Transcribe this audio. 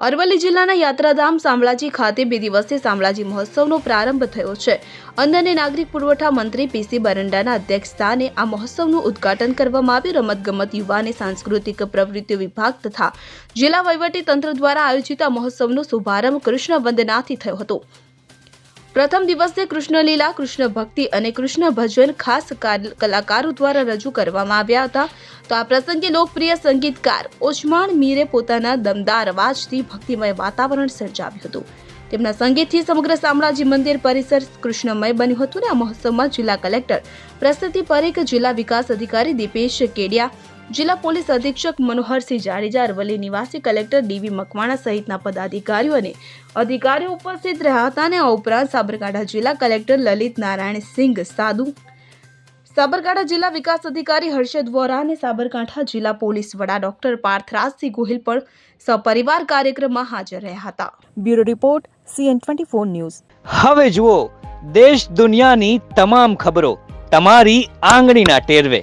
અરવલ્લી જિલ્લાના યાત્રાધામ શામળાજી ખાતે બે દિવસીય શામળાજી મહોત્સવનો પ્રારંભ થયો છે. અન્ન અને નાગરિક પુરવઠા મંત્રી પીસી બરંડાના અધ્યક્ષસ્થાને આ મહોત્સવનું ઉદ્ઘાટન કરવામાં આવ્યું. રમતગમત, યુવા અને સાંસ્કૃતિક પ્રવૃત્તિઓ વિભાગ તથા જિલ્લા વહીવટી તંત્ર દ્વારા આયોજિત આ મહોત્સવનો શુભારંભ કૃષ્ણ વંદનાથી થયો હતો. પ્રથમ દિવસે કૃષ્ણલીલા કૃષ્ણ ભક્તિ અને કૃષ્ણ ભજન ખાસ કાર- કલાકારો દ્વારા રજૂ કરવામાં આવ્યા હતા. તો આ પ્રસંગે લોકપ્રિય સંગીતકાર ઓછમાણ મીરે પોતાના દમદાર અવાજથી ભક્તિમય વાતાવરણ સર્જાવ્યું હતું. તેમના સંગીતથી સમગ્ર શામળાજી મંદિર, પરિસર કૃષ્ણમય બન્યું હતું અને આ મહોત્સવમાં જિલ્લા કલેક્ટર પ્રસ્તુતિ પરેખ જિલ્લા વિકાસ અધિકારી દીપેશ કેડિયા જિલ્લા પોલીસ અધિક્ષક મનોહરસિંહ જાડેજા અરવલ્લી નિવાસી કલેક્ટર ડીવી મકવાણા સહિતના પદાધિકારીઓ અને અધિકારીઓ ઉપસ્થિત રહ્યા હતા અને આ ઉપરાંત સાબરકાંઠા જિલ્લા કલેક્ટર લલિત નારાયણ સિંઘ સાધુ સાબરકાંઠા જિલ્લા વિકાસ અધિકારી હર્ષદ વોરા અને સાબરકાંઠા જિલ્લા પોલીસ વડા ડોક્ટર પાર્થરાજસિંહ ગોહિલ પણ સપરિવાર કાર્યક્રમમાં હાજર રહ્યા હતા. Bureau report CN twenty four news. હવે જુઓ દેશ દુનિયાની તમામ ખબરો તમારી આંગળીના ટેરવે.